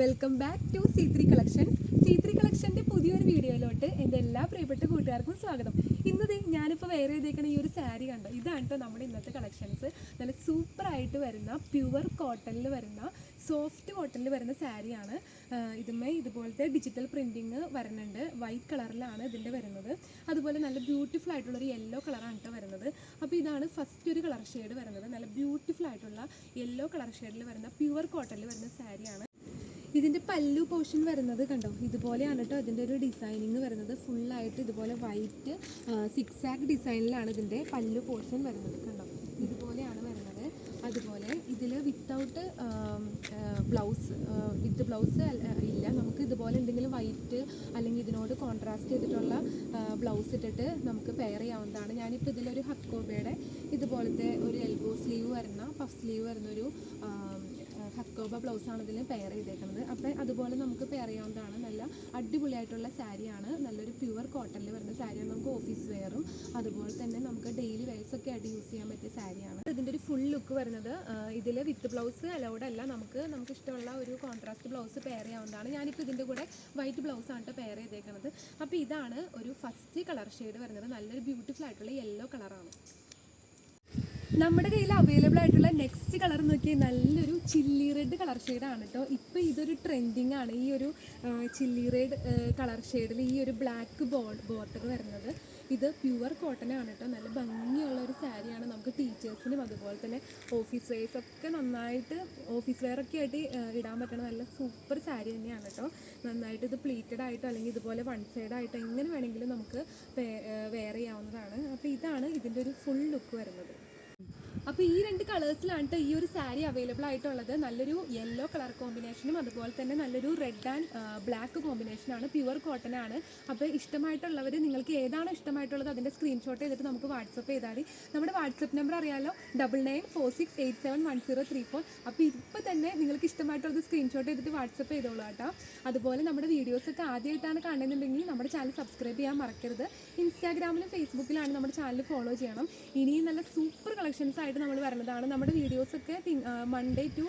Welcome back to C three collection C three കളക്ഷന്റെ പുതിയൊരു വീഡിയോയിലോട്ട് എന്റെ എല്ലാ പ്രിയപ്പെട്ട കൂട്ടുകാർക്കും സ്വാഗതം. ഇന്നത് ഞാനിപ്പോൾ വേറെ ചെയ്തേക്കണ ഈ ഒരു സാരി കണ്ടോ? ഇതാണ് കേട്ടോ നമ്മുടെ ഇന്നത്തെ കളക്ഷൻസ് നല്ല സൂപ്പറായിട്ട് വരുന്ന പ്യുവർ കോട്ടണിൽ വരുന്ന സോഫ്റ്റ് കോട്ടണിൽ വരുന്ന സാരിയാണ് ഇതുമേ ഇതുപോലത്തെ ഡിജിറ്റൽ പ്രിന്റിങ് വരുന്നുണ്ട് വൈറ്റ് കളറിലാണ് ഇതിന്റെ വരുന്നത്. അതുപോലെ നല്ല ബ്യൂട്ടിഫുൾ ആയിട്ടുള്ള ഒരു യെല്ലോ കളറാണ് കേട്ടോ വരുന്നത്. അപ്പോൾ ഇതാണ് ഫസ്റ്റ് ഒരു കളർ ഷെയ്ഡ് വരുന്നത്. നല്ല ബ്യൂട്ടിഫുൾ ആയിട്ടുള്ള യെല്ലോ കളർ ഷെയ്ഡിൽ വരുന്ന പ്യുവർ കോട്ടണിൽ വരുന്ന സാരിയാണ് ഇതിന്റെ പല്ലു പോർഷൻ വരുന്നത് കണ്ടോ? ഇതുപോലെയാണ് കേട്ടോ ഇതിന്റെ ഒരു ഡിസൈനിങ് വരുന്നത്. ഫുള്ളായിട്ട് ഇതുപോലെ വൈറ്റ് സിക്സ് ആക്ക് ഡിസൈനിലാണ് ഇതിന്റെ പല്ലു പോർഷൻ വരുന്നത് കണ്ടോ? ഇതുപോലെയാണ് വരുന്നത്. അതുപോലെ ഇതിൽ വിത്തൗട്ട് ബ്ലൗസ് വിത്ത് ബ്ലൗസ് ഇല്ല. നമുക്ക് ഇതുപോലെ എന്തെങ്കിലും വൈറ്റ് അല്ലെങ്കിൽ ഇതിനോട് കോൺട്രാസ്റ്റ് ചെയ്തിട്ടുള്ള ബ്ലൗസ് ഇട്ടിട്ട് നമുക്ക് പെയർ ചെയ്യാവുന്നതാണ്. ഞാനിപ്പോൾ ഇതിലൊരു ഹക്കോബയുടെ ഇതുപോലത്തെ ഒരു എൽബോ സ്ലീവ് വരുന്ന പഫ് സ്ലീവ് വരുന്ന ഒരു ഹക്കോബ ബ്ലൗസാണ് ഇതിൽ പെയർ ചെയ്തേക്കുന്നത് അപ്പോൾ അതുപോലെ നമുക്ക് പെയർ ചെയ്യാവുന്നതാണ് നല്ല അടിപൊളിയായിട്ടുള്ള സാരിയാണ്. നല്ലൊരു പ്യുവർ കോട്ടണിൽ വരുന്ന സാരിയാണ് നമുക്ക് ഓഫീസ് വെയറും അതുപോലെ തന്നെ നമുക്ക് ഡെയിലി വെയർസ് ഒക്കെ ആയിട്ട് യൂസ് ചെയ്യാൻ പറ്റിയ സാരിയാണ്. ഇതിന്റെ ഒരു ഫുൾ ലുക്ക് വരുന്നത് ഇതിൽ വിത്ത് ബ്ലൗസ് അലൗഡ് അല്ല. നമുക്ക് നമുക്ക് ഇഷ്ടമുള്ള ഒരു കോൺട്രാസ്റ്റ് ബ്ലൗസ് പെയർ ചെയ്യാവുന്നതാണ്. ഞാനിപ്പോൾ ഇതിന്റെ കൂടെ വൈറ്റ് ബ്ലൗസ് ആണ് പെയർ ചെയ്തേക്കുന്നത് അപ്പോൾ ഇതാണ് ഒരു ഫസ്റ്റ് കളർ ഷെയ്ഡ് വരുന്നത്. നല്ലൊരു ബ്യൂട്ടിഫുൾ ആയിട്ടുള്ള യെല്ലോ കളറാണ് നമ്മുടെ കയ്യിൽ അവൈലബിൾ ആയിട്ടുള്ള നെക്സ്റ്റ് കളർ നോക്കിയാൽ നല്ലൊരു ചില്ലി റെഡ് കളർ ഷെയ്ഡാണ് കേട്ടോ ഇപ്പോൾ ഇതൊരു ട്രെൻഡിങ് ആണ്. ഈ ഒരു ചില്ലി റെഡ് കളർ ഷെയ്ഡിൽ ഈ ഒരു ബ്ലാക്ക് ബോർഡർ വരുന്നത്. ഇത് പ്യുവർ കോട്ടൺ ആണ് കേട്ടോ നല്ല ഭംഗിയുള്ള ഒരു സാരിയാണ് നമുക്ക് ടീച്ചേഴ്സിനും അതുപോലെ തന്നെ ഓഫീസ് വെയർസ് ഒക്കെ നന്നായിട്ട് ഓഫീസ് വെയർ ഒക്കെ ആയിട്ട് ഇടാൻ പറ്റണ നല്ല സൂപ്പർ സാരി തന്നെയാണ് കേട്ടോ നന്നായിട്ട് ഇത് പ്ലീറ്റഡ് ആയിട്ടോ അല്ലെങ്കിൽ ഇതുപോലെ വൺ സൈഡ് ആയിട്ടോ എങ്ങനെ വേണമെങ്കിലും നമുക്ക് വെയർ ചെയ്യാവുന്നതാണ്. അപ്പോൾ ഇതാണ് ഇതിന്റെ ഒരു ഫുൾ ലുക്ക് വരുന്നത്. അപ്പോൾ ഈ രണ്ട് കളേഴ്സിലാണ് ഈ ഒരു സാരി അവൈലബിൾ ആയിട്ടുള്ളത്. നല്ലൊരു യെല്ലോ കളർ കോമ്പിനേഷനും അതുപോലെ തന്നെ നല്ലൊരു റെഡ് ആൻഡ് ബ്ലാക്ക് കോമ്പിനേഷനാണ് പ്യുവർ കോട്ടൺ ആണ്. അപ്പോൾ ഇഷ്ടമായിട്ടുള്ളവർ നിങ്ങൾക്ക് ഏതാണോ ഇഷ്ടമായിട്ടുള്ളത് അതിന്റെ സ്ക്രീൻഷോട്ട് ചെയ്തിട്ട് നമുക്ക് വാട്സപ്പ് ചെയ്താൽ മതി നമ്മുടെ വാട്സപ്പ് നമ്പർ അറിയാലോ? Double nine four six eight seven one zero three four അപ്പോൾ ഇപ്പോൾ തന്നെ നിങ്ങൾക്ക് ഇഷ്ടമായിട്ടുള്ളത് സ്ക്രീൻഷോട്ട് ചെയ്തിട്ട് വാട്സപ്പ് ചെയ്തോളൂ കേട്ടോ. അതുപോലെ നമ്മുടെ വീഡിയോസൊക്കെ ആദ്യമായിട്ടാണ് കാണുന്നുണ്ടെങ്കിൽ നമ്മുടെ ചാനൽ സബ്സ്ക്രൈബ് ചെയ്യാൻ മറക്കരുത്. ഇൻസ്റ്റാഗ്രാമിലും ഫേസ്ബുക്കിലാണ് നമ്മുടെ ചാനൽ ഫോളോ ചെയ്യണം. ഇനിയും നല്ല സൂപ്പർ കളക്ഷൻസ് ആയിട്ട് നമ്മൾ വരുന്നതാണ്. നമ്മുടെ വീഡിയോസൊക്കെ Monday to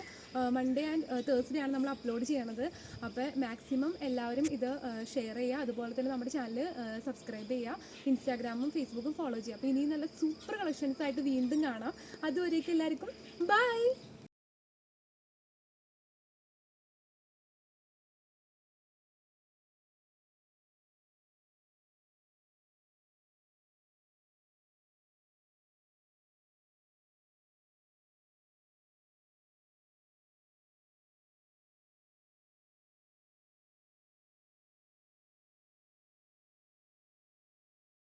Monday and Thursday ആണ് നമ്മൾ അപ്ലോഡ് ചെയ്യണത്. അപ്പോൾ മാക്സിമം എല്ലാവരും ഇത് ഷെയർ ചെയ്യുക. അതുപോലെ തന്നെ നമ്മുടെ ചാനൽ സബ്സ്ക്രൈബ് ചെയ്യുക. ഇൻസ്റ്റാഗ്രാമും ഫേസ്ബുക്കും ഫോളോ ചെയ്യുക. അപ്പോൾ ഇനിയും നല്ല സൂപ്പർ കളക്ഷൻസ് ആയിട്ട് വീണ്ടും കാണാം. അതുവരേക്കും എല്ലാവർക്കും ബൈ